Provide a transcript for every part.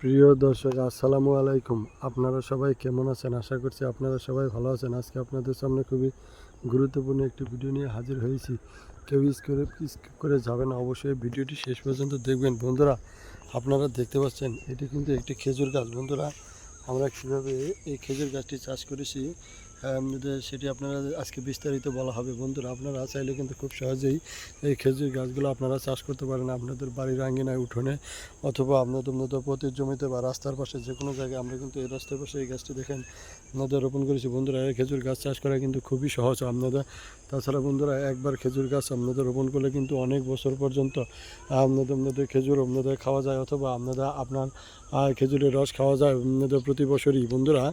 প্রিয় দর্শক, আসসালামু আলাইকুম। আপনারা সবাই কেমন আছেন? আশা করছি আপনারা সবাই ভালো আছেন। আজকে আপনাদের সামনে খুবই গুরুত্বপূর্ণ একটি ভিডিও নিয়ে হাজির হয়েছি। কেউ করে করে যাবেন অবশ্যই ভিডিওটি শেষ পর্যন্ত দেখবেন। বন্ধুরা, আপনারা দেখতে পাচ্ছেন, এটি কিন্তু একটি খেজুর গাছ। বন্ধুরা, আমরা কীভাবে এই খেজুর গাছটি চাষ করেছি? সেটি আপনারা আজকে বিস্তারিত বলা হবে। বন্ধুরা, আপনারা চাইলে কিন্তু খুব সহজেই এই খেজুর গাছগুলো আপনারা চাষ করতে পারেন। আপনাদের বাড়ির আঙ্গিনায়, উঠোনে অথবা আপনাদের মতো প্রতি জমিতে বা রাস্তার পাশে যে কোনো জায়গায় আমরা কিন্তু এই রাস্তার পাশে এই গাছটি দেখেন আপনাদের রোপণ করেছি। বন্ধুরা, এই খেজুর গাছ চাষ করা কিন্তু খুবই সহজ আপনাদের। তাছাড়া বন্ধুরা, একবার খেজুর গাছ আপনাদের রোপণ করলে কিন্তু অনেক বছর পর্যন্ত আপনাদের আপনাদের খেজুর আপনাদের খাওয়া যায় অথবা আপনাদের আপনার খেজুরের রস খাওয়া যায় আপনাদের প্রতি বছরই। বন্ধুরা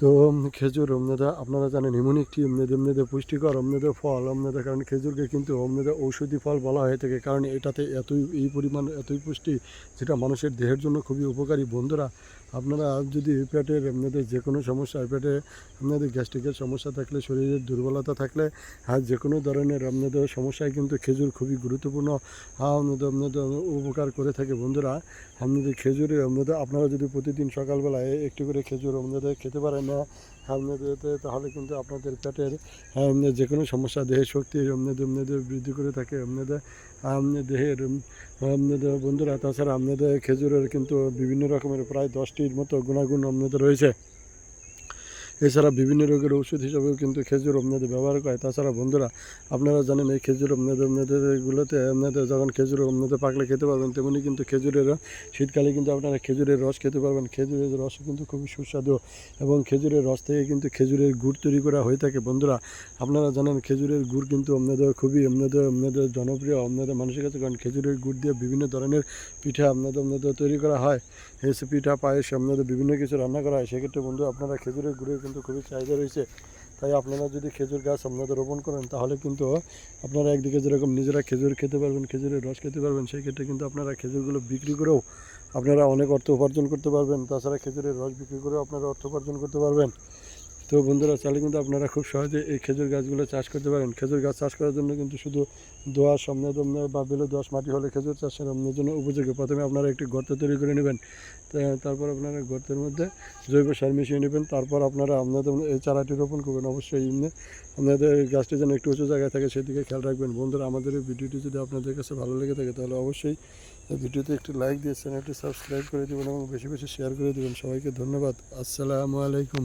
তো খেজুর অমনেদা আপনারা জানেন এমন একটি অমনেদে অমনেদে পুষ্টিকর অমনেদে ফল অমনেদে কারণ খেজুরকে কিন্তু অমনেদে ঔষধি ফল বলা হয়ে থাকে, কারণ এটাতে এতই, এই পরিমাণ, এতই পুষ্টি, যেটা মানুষের দেহের জন্য খুবই উপকারী। বন্ধুরা আপনারা যদি পেটের আপনাদের যে কোনো সমস্যা পেটে আপনাদের গ্যাস্ট্রিকের সমস্যা থাকলে, শরীরের দুর্বলতা থাকলে হ্যাঁ যে কোনো ধরনের আপনাদের সমস্যায় কিন্তু খেজুর খুবই গুরুত্বপূর্ণ আপনাদের আপনাদের উপকার করে থাকে। বন্ধুরা, আপনাদের খেজুরে আপনাদের আপনারা যদি প্রতিদিন সকালবেলায় একটু করে খেজুর আপনাদের খেতে পারেন না আপনাদের তাহলে কিন্তু আপনাদের পেটের যে কোনো সমস্যা, দেহের শক্তি আপনাদের আপনাদের বৃদ্ধি করে থাকে আপনাদের দেহের আপনাদের বন্ধুরা, তাছাড়া আপনাদের খেজুরের কিন্তু বিভিন্ন রকমের, প্রায় দশটির মতো গুণাগুণ আপনাদের রয়েছে। এছাড়া বিভিন্ন রোগের ওষুধ হিসাবেও কিন্তু খেজুর আপনাদের ব্যবহার করে তাছাড়া বন্ধুরা, আপনারা জানেন এই খেজুর আপনাদের আপনাদের এগুলোতে আপনাদের যখন খেজুর আপনাদের পাকলে খেতে পারবেন, তেমনি কিন্তু খেজুরের শীতকালে কিন্তু আপনারা খেজুরের রস খেতে পারবেন। খেজুরের রস কিন্তু খুবই সুস্বাদু এবং খেজুরের রস থেকে কিন্তু খেজুরের গুড় তৈরি করা হয়ে থাকে। বন্ধুরা, আপনারা জানেন খেজুরের গুড় কিন্তু আপনাদের খুবই আপনাদের আপনাদের জনপ্রিয় আপনাদের মানুষের কাছে কারণ খেজুরের গুড় দিয়ে বিভিন্ন ধরনের পিঠা আপনাদের আপনাদের তৈরি করা হয়। এসে পিঠা সামনে আপনাদের বিভিন্ন কিছু রান্না করা হয়, সেক্ষেত্রে বন্ধু আপনারা খেজুরের গুড়ের কিন্তু খুবই চাহিদা রয়েছে। তাই আপনারা যদি খেজুর গাছ আপনাদের রোপণ করেন, তাহলে কিন্তু আপনারা একদিকে যেরকম নিজেরা খেজুর খেতে পারবেন, খেজুরের রস খেতে পারবেন সেই ক্ষেত্রে কিন্তু আপনারা খেজুরগুলো বিক্রি করেও আপনারা অনেক অর্থ উপার্জন করতে পারবেন। তাছাড়া খেজুরের রস বিক্রি করেও আপনারা অর্থ উপার্জন করতে পারবেন। তো বন্ধুরা, চাইলে কিন্তু আপনারা খুব সহজে এই খেজুর গাছগুলো চাষ করতে পারেন। খেজুর গাছ চাষ করার জন্য কিন্তু শুধু দোয়াশ সামনে দমনে বা বেলে দোয়াশ মাটি হলে খেজুর চাষের আপনার জন্য উপযোগী। প্রথমে আপনারা একটি গর্ত তৈরি করে নেবেন। তারপর আপনারা গর্তের মধ্যে জৈব সার মিশিয়ে নেবেন। তারপর আপনারা আপনাদের এই চারাটি রোপণ করবেন। অবশ্যই এমনি আপনাদের গাছটি যেন একটু উঁচু জায়গায় থাকে সেদিকে খেয়াল রাখবেন। বন্ধুরা, আমাদের এই ভিডিওটি যদি আপনাদের কাছে ভালো লেগে থাকে, তাহলে অবশ্যই ভিডিওতে একটি লাইক দিয়ে চ্যানেলটি সাবস্ক্রাইব করে দেবেন এবং বেশি বেশি শেয়ার করে দেবেন। সবাইকে ধন্যবাদ। আসসালামু আলাইকুম।